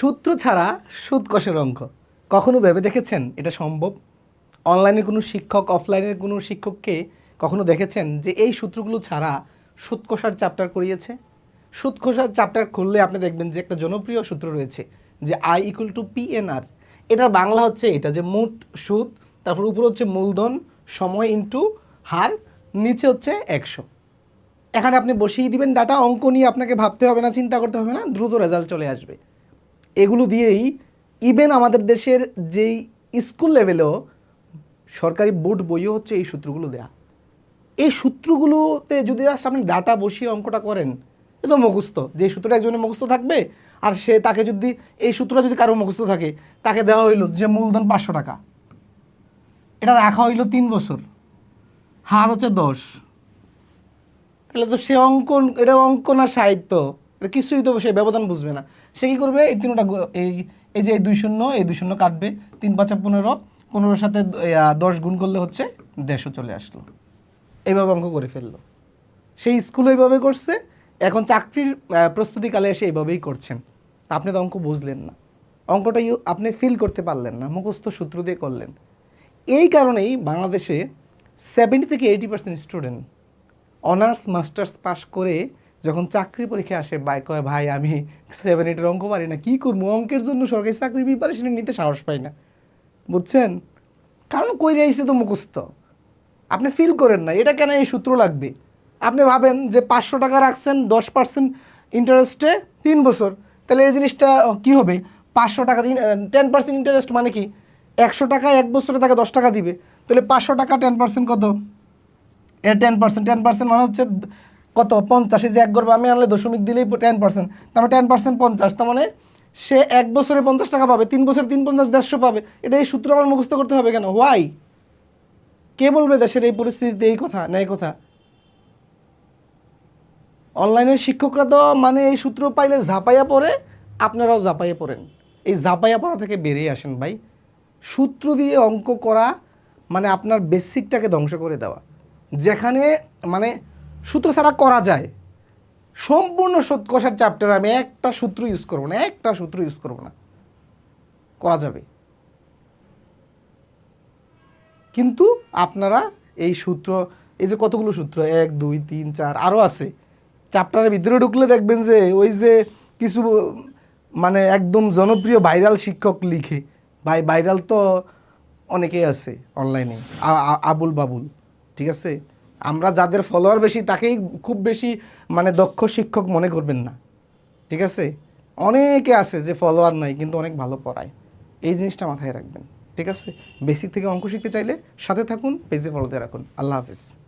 সূত্র ছাড়া সুদ কষের অঙ্ক। কখনো ভেবে দেখেছেন এটা সম্ভব? অনলাইনে কোনো শিক্ষক অফলাইনের কোনো শিক্ষককে কখনো দেখেছেন যে এই সূত্রগুলো ছাড়া সুদ কষার চ্যাপ্টার করিয়েছে? সুদ কষার চ্যাপ্টার খুললে আপনি দেখবেন যে একটা জনপ্রিয় সূত্র রয়েছে, যে I equal to P N R এটার বাংলা হচ্ছে এটা যে মোট সুদ, তারপর উপর হচ্ছে মূলধন, সময় ইন্টু হার, নিচে হচ্ছে একশো। এখানে আপনি বসিয়ে দিবেন ডাটা অঙ্ক নিয়ে আপনাকে ভাবতে হবে না, চিন্তা করতে হবে না, দ্রুত রেজাল্ট চলে আসবে। এগুলো দিয়েই ইভেন আমাদের দেশের যেই স্কুল লেভেলেও সরকারি বোর্ড বইও হচ্ছে এই সূত্রগুলো দেয়া। এই সূত্রগুলোতে যদি জাস্ট আপনি ডাটা বসিয়ে অঙ্কটা করেন, এ তো মুখস্থ। যে সূত্রটা একজনের মুখস্থ থাকবে, আর সে তাকে যদি, এই সূত্রটা যদি কারও মুখস্থ থাকে, তাকে দেওয়া হইল যে মূলধন পাঁচশো টাকা। এটা রাখা হইল তিন বছর। হার হচ্ছে দশ। তাহলে তো সে অঙ্কন, এটা অঙ্কন আর সাহিত্য। এটা কিছুই তো সে ব্যবধান বুঝবে না। সে কী করবে? এই তিনটা এই এই যে এই দুই শূন্য, এই দুই শূন্য কাটবে। তিন পাঁচা পনেরো। পনেরোর সাথে দশ গুণ করলে হচ্ছে দেড়শো চলে আসলো। এইভাবে অঙ্ক করে ফেলল। সেই স্কুলে এইভাবে করছে। এখন চাকরির প্রস্তুতিকালে এসে এইভাবেই করছেন। আপনি তো অঙ্ক বুঝলেন না। অঙ্কটা আপনি ফিল করতে পারলেন না। মুখস্থ সূত্র দিয়ে করলেন। এই কারণেই বাংলাদেশে সেভেন্টি থেকে eighty percent student honours masters pass করে যখন চাকরি পরীক্ষা আসে বাই কয়, ভাই, আমি সেভেন এইটের অঙ্ক পারি না, কী করব? অঙ্কের জন্য সরকারি চাকরি প্রিপারেশন নিতে সাহস পাই না। বুঝছেন? কারণ কই আইসে তো মুখস্থ। আপনি ফিল করেন না, এটা কেন এই সূত্র লাগবে? আপনি ভাবেন যে পাঁচশো টাকা রাখছেন, দশ পার্সেন্ট ইন্টারেস্টে তিন বছর। তাহলে এই জিনিসটা কি হবে? পাঁচশো টাকা টেন পার্সেন্ট ইন্টারেস্ট মানে কি? একশো টাকা এক বছরে তাকে দশ টাকা দিবে। তাহলে পাঁচশো টাকা টেন পার্সেন্ট কত? এর টেন পার্সেন্ট টেন পার্সেন্ট মানে হচ্ছে কত? পঞ্চাশে। যে এক গর্ব আমি আনলে দশমিক দিলেই টেন পার্সেন্ট তার মানে টেন পার্সেন্ট পঞ্চাশ। তার মানে সে এক বছরে পঞ্চাশ টাকা পাবে, তিন বছরে তিন পঞ্চাশ, দেড়শো পাবে। এটা এই সূত্র আমার মুখস্থ করতে হবে কেন? ওয়াই কে বলবে দেশের এই পরিস্থিতিতে এই কথা, না এই কথা? অনলাইনের শিক্ষকরা তো মানে এই সূত্র পাইলে ঝাপাইয়া পড়ে, আপনারাও ঝাপাইয়া পড়েন। এই ঝাপাইয়া পড়া থেকে বেরিয়ে আসেন ভাই। সূত্র দিয়ে অঙ্ক করা মানে আপনার বেসিকটাকে ধ্বংস করে দেওয়া। যেখানে মানে সূত্র ছাড়া করা যায়। সম্পূর্ণ সৎ কষার চ্যাপ্টার আমি একটা সূত্র ইউজ করব না, একটা সূত্র ইউজ করব না। করা যাবে। কিন্তু আপনারা এই সূত্র, এই যে কতগুলো সূত্র? এক, দুই, তিন, চার আরও আছে। চ্যাপ্টারের ভিতরে ঢুকলে দেখবেন যে ওই যে কিছু মানে একদম জনপ্রিয় ভাইরাল শিক্ষক লিখে, ভাই ভাইরাল তো অনেকেই আছে অনলাইনে আবুল বাবুল, ঠিক আছে? আমরা যাদের ফলোয়ার বেশি, তাকেই খুব বেশি মানে দক্ষ শিক্ষক মনে করবেন না। ঠিক আছে? অনেকে আছে যে ফলোয়ার নাই, কিন্তু অনেক ভালো পড়ায়। এই জিনিসটা মাথায় রাখবেন। ঠিক আছে? বেসিক থেকে অঙ্ক শিখতে চাইলে সাথে থাকুন পেজে ফলোতে রাখুন। আল্লাহ হাফিজ।